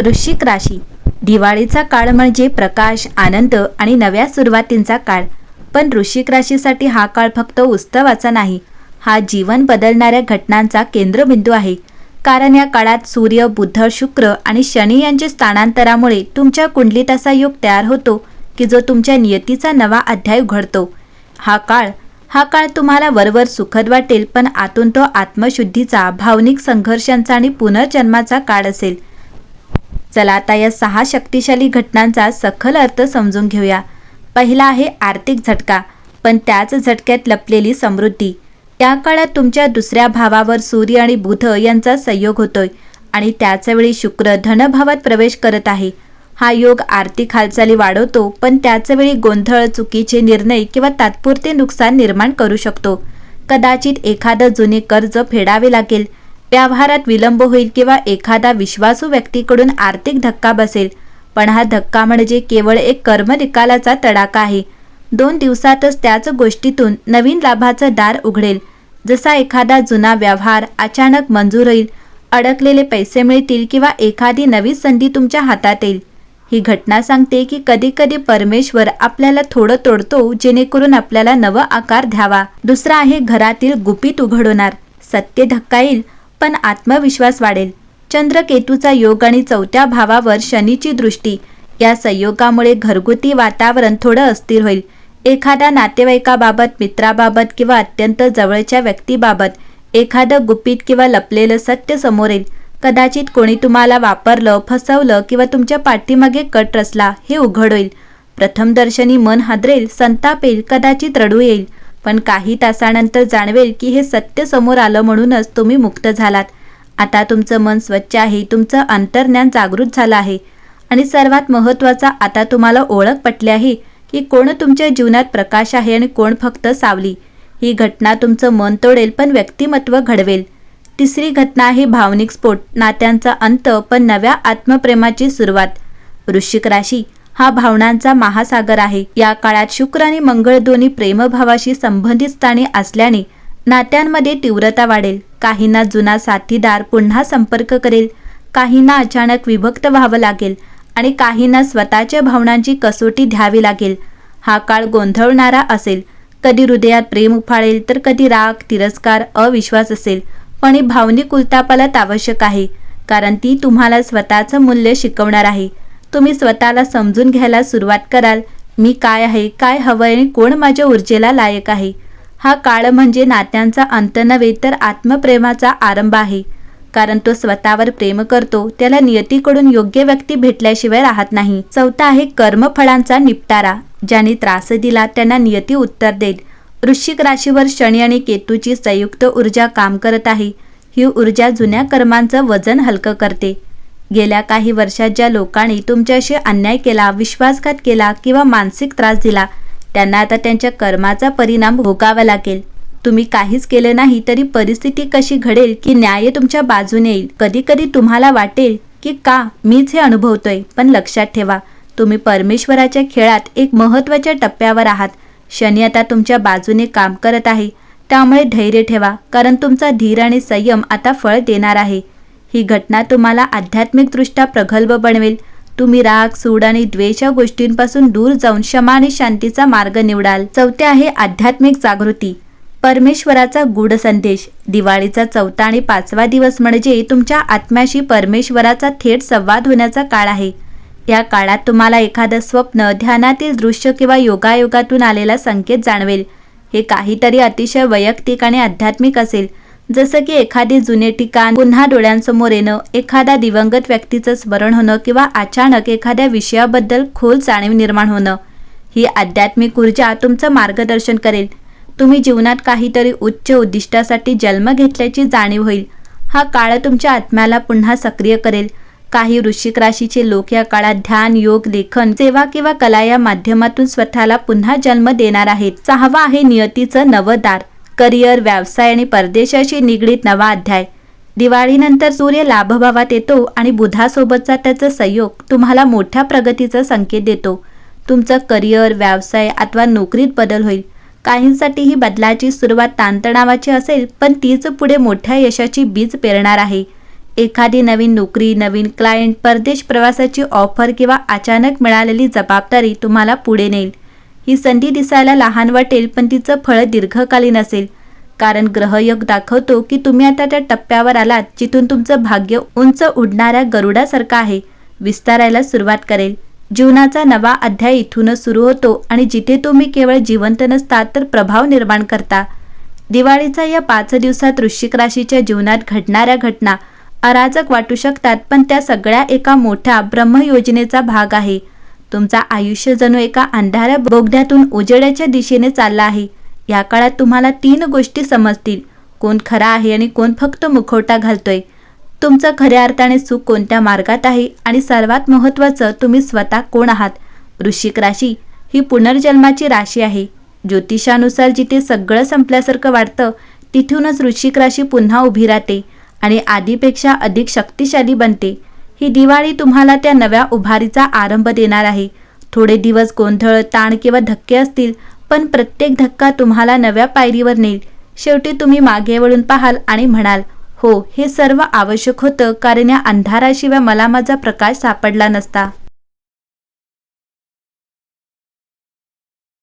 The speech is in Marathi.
वृश्चिक राशी. दिवाळीचा काळ म्हणजे प्रकाश आनंद आणि नव्या सुरुवातींचा काळ. पण वृश्चिक राशीसाठी हा काळ फक्त उत्सवाचा नाही हा जीवन बदलणाऱ्या घटनांचा केंद्रबिंदू आहे. कारण या काळात सूर्य बुध शुक्र आणि शनी यांच्या स्थानांतरामुळे तुमच्या कुंडलीत असा योग तयार होतो की जो तुमच्या नियतीचा नवा अध्याय उघडतो. हा काळ हा काळ तुम्हाला वरवर सुखद वाटेल पण आतून तो आत्मशुद्धीचा भावनिक संघर्षांचा आणि पुनर्जन्माचा काळ असेल. चला आता या सहा शक्तिशाली घटनांचा सखल अर्थ समजून घेऊया. पहिला आहे आर्थिक झटका पण त्याच झटक्यात लपलेली समृद्धी. या काळात तुमच्या दुसऱ्या भावावर सूर्य आणि बुध यांचा संयोग होतोय आणि त्याचवेळी शुक्र धनभावात प्रवेश करत आहे. हा योग आर्थिक हालचाली वाढवतो पण त्याचवेळी गोंधळ चुकीचे निर्णय किंवा तात्पुरते नुकसान निर्माण करू शकतो. कदाचित एखादं जुने कर्ज फेडावे लागेल व्यवहारात विलंब होईल किंवा एखादा विश्वासू व्यक्तीकडून आर्थिक धक्का बसेल. पण हा धक्का म्हणजे केवळ एक कर्म निकालाचा तडाखा आहे. दोन दिवसातच त्याच गोष्टीतून नवीन लाभाचं दार उघडेल. जसा एखादा जुना व्यवहार अचानक मंजूर होईल अडकलेले पैसे मिळतील किंवा एखादी नवी संधी तुमच्या हातात येईल. ही घटना सांगते की कधी कधी परमेश्वर आपल्याला थोडं तोडतो जेणेकरून आपल्याला नवं आकार द्यावा. दुसरा आहे घरातील गुपित उघड होणार सत्य धक्का येईल पण आत्मविश्वास वाढेल. चंद्रकेतूचा योग आणि चौथ्या भावावर शनीची दृष्टी या संयोगामुळे घरगुती वातावरण थोडं अस्थिर होईल. एखाद्या नातेवाईकाबाबत मित्राबाबत किंवा अत्यंत जवळच्या व्यक्तीबाबत एखादं गुपित किंवा लपलेलं सत्य समोर येईल. कदाचित कोणी तुम्हाला वापरलं फसवलं किंवा तुमच्या पाठीमागे कट रचला हे उघड होईल. प्रथमदर्शनी मन हादरेल संताप येईल कदाचित रडू येईल. पण काही तासानंतर जाणवेल की हे सत्य समोर आलं म्हणूनच तुम्ही मुक्त झालात. आता तुमचं मन स्वच्छ आहे तुमचं अंतर्ज्ञान जागृत झालं आहे. आणि सर्वात महत्त्वाचा आता तुम्हाला ओळख पटली आहे की कोण तुमच्या जीवनात प्रकाश आहे आणि कोण फक्त सावली. ही घटना तुमचं मन तोडेल पण व्यक्तिमत्व घडवेल. तिसरी घटना आहे भावनिक स्फोट नात्यांचा अंत पण नव्या आत्मप्रेमाची सुरुवात. वृश्चिक राशी हा भावनांचा महासागर आहे. या काळात शुक्र आणि मंगळ दोन्ही प्रेमभावाशी संबंधित स्थानी असल्याने नात्यांमध्ये तीव्रता वाढेल. काहींना जुना साथीदार पुन्हा संपर्क करेल. काहींना अचानक विभक्त व्हावं लागेल आणि काहींना स्वतःच्या भावनांची कसोटी द्यावी लागेल. हा काळ गोंधळणारा असेल. कधी हृदयात प्रेम उफाळेल तर कधी राग तिरस्कार अविश्वास असेल. पण ही भावनिक उलतापालत आवश्यक आहे. कारण ती तुम्हाला स्वतःचं मूल्य शिकवणार आहे. तुम्ही स्वतःला समजून घ्यायला सुरुवात कराल. मी काय आहे काय हवंय आणि कोण माझ्या ऊर्जेला लायक आहे? हा काळ म्हणजे नात्यांचा अंत नव्हे तर आत्मप्रेमाचा आरंभ आहे. कारण तो स्वतःवर प्रेम करतो त्याला नियतीकडून योग्य व्यक्ती भेटल्याशिवाय राहत नाही. चौथा आहे कर्मफळांचा निपटारा ज्याने त्रास दिला त्यांना नियती उत्तर देईल. वृश्चिक राशीवर शनी आणि केतूची संयुक्त ऊर्जा काम करत आहे. ही ऊर्जा जुन्या कर्मांचं वजन हलकं करते. गेल्या काही वर्षात ज्या लोकांनी तुमच्याशी अन्याय केला विश्वासघात केला किंवा मानसिक त्रास दिला त्यांना आता त्यांच्या कर्माचा परिणाम भोगावा लागेल. तुम्ही काहीच केलं नाही तरी परिस्थिती कशी घडेल की न्याय तुमच्या बाजूने येईल. कधी कधी तुम्हाला वाटेल की का मीच हे अनुभवतोय पण लक्षात ठेवा तुम्ही परमेश्वराच्या खेळात एक महत्त्वाच्या टप्प्यावर आहात. शनी आता तुमच्या बाजूने काम करत आहे. त्यामुळे धैर्य ठेवा कारण तुमचा धीर आणि संयम आता फळ देणार आहे. ही घटना तुम्हाला आध्यात्मिकदृष्ट्या प्रगल्भ बनवेल. तुम्ही राग सूड आणि द्वेष या गोष्टींपासून दूर जाऊन क्षमा आणि शांतीचा मार्ग निवडाल. चौथे आहे आध्यात्मिक जागृती. परमेश्वराचा गूढ संदेश. दिवाळीचा चौथा आणि पाचवा दिवस म्हणजे तुमच्या आत्म्याशी परमेश्वराचा थेट संवाद होण्याचा काळ आहे. या काळात तुम्हाला एखादं स्वप्न ध्यानातील दृश्य किंवा योगायोगातून आलेला संकेत जाणवेल. हे काहीतरी अतिशय वैयक्तिक आणि आध्यात्मिक असेल. जसं की एखादे जुने ठिकाण पुन्हा डोळ्यांसमोर येणं एखाद्या दिवंगत व्यक्तीचं स्मरण होणं किंवा अचानक एखाद्या विषयाबद्दल खोल जाणीव निर्माण होणं. ही आध्यात्मिक ऊर्जा तुमचं मार्गदर्शन करेल. तुम्ही जीवनात काहीतरी उच्च उद्दिष्टासाठी जन्म घेतल्याची जाणीव होईल. हा काळ तुमच्या आत्म्याला पुन्हा सक्रिय करेल. काही वृश्चिक राशीचे लोक या काळात ध्यान योग लेखन सेवा किंवा कला या माध्यमातून स्वतःला पुन्हा जन्म देणार आहेत. सहावा आहे नियतीचं नवदार करिअर व्यवसाय आणि परदेशाशी निगडीत नवा अध्याय. दिवाळीनंतर सूर्य लाभभावात येतो आणि बुधासोबतचा त्याचा संयोग तुम्हाला मोठ्या प्रगतीचा संकेत देतो. तुमचं करिअर व्यवसाय अथवा नोकरीत बदल होईल. काहींसाठी ही बदलाची सुरुवात ताणतणावाची असेल पण तीच पुढे मोठ्या यशाची बीज पेरणार आहे. एखादी नवीन नोकरी नवीन क्लायंट परदेश प्रवासाची ऑफर किंवा अचानक मिळालेली जबाबदारी तुम्हाला पुढे नेईल. ही संधी दिसायला लहान वाटेल पण तिचं फळ दीर्घकालीन असेल. कारण ग्रहयोग दाखवतो की तुम्ही आता त्या टप्प्यावर आलात जिथून तुमचं भाग्य उंच उडणाऱ्या गरुडासारखं आहे. विस्तारायला सुरुवात करेल. जीवनाचा नवा अध्याय इथूनच सुरू होतो आणि जिथे तुम्ही केवळ जिवंत नसता तर प्रभाव निर्माण करता. दिवाळीचा या पाच दिवसात वृश्चिक राशीच्या जीवनात घडणाऱ्या घटना अराजक वाटू शकतात पण त्या सगळ्या एका मोठ्या ब्रह्मयोजनेचा भाग आहे. तुमचा आयुष्य जणू एका अंधाऱ्या बोगद्यातून उजेडाच्या दिशेने चालला आहे. या काळात तुम्हाला तीन गोष्टी समजतील. कोण खरा आहे आणि कोण फक्त मुखवटा घालतोय? तुमचं खऱ्या अर्थाने सुख कोणत्या मार्गात आहे आणि सर्वात महत्त्वाचं तुम्ही स्वतः कोण आहात? वृश्चिक राशी ही पुनर्जन्माची राशी आहे. ज्योतिषानुसार जिथे सगळं संपल्यासारखं वाटतं तिथूनच वृश्चिक राशी पुन्हा उभी राहते आणि आधीपेक्षा अधिक शक्तिशाली बनते. ही दिवाळी तुम्हाला त्या नव्या उभारीचा आरंभ देणार आहे. थोडे दिवस गोंधळ ताण किंवा धक्के असतील पण प्रत्येक धक्का तुम्हाला नव्या पायरीवर नेईल. शेवटी तुम्ही मागे वळून पाहाल आणि म्हणाल हो हे सर्व आवश्यक होतं कारण या अंधाराशिवाय मला माझा प्रकाश सापडला नसता.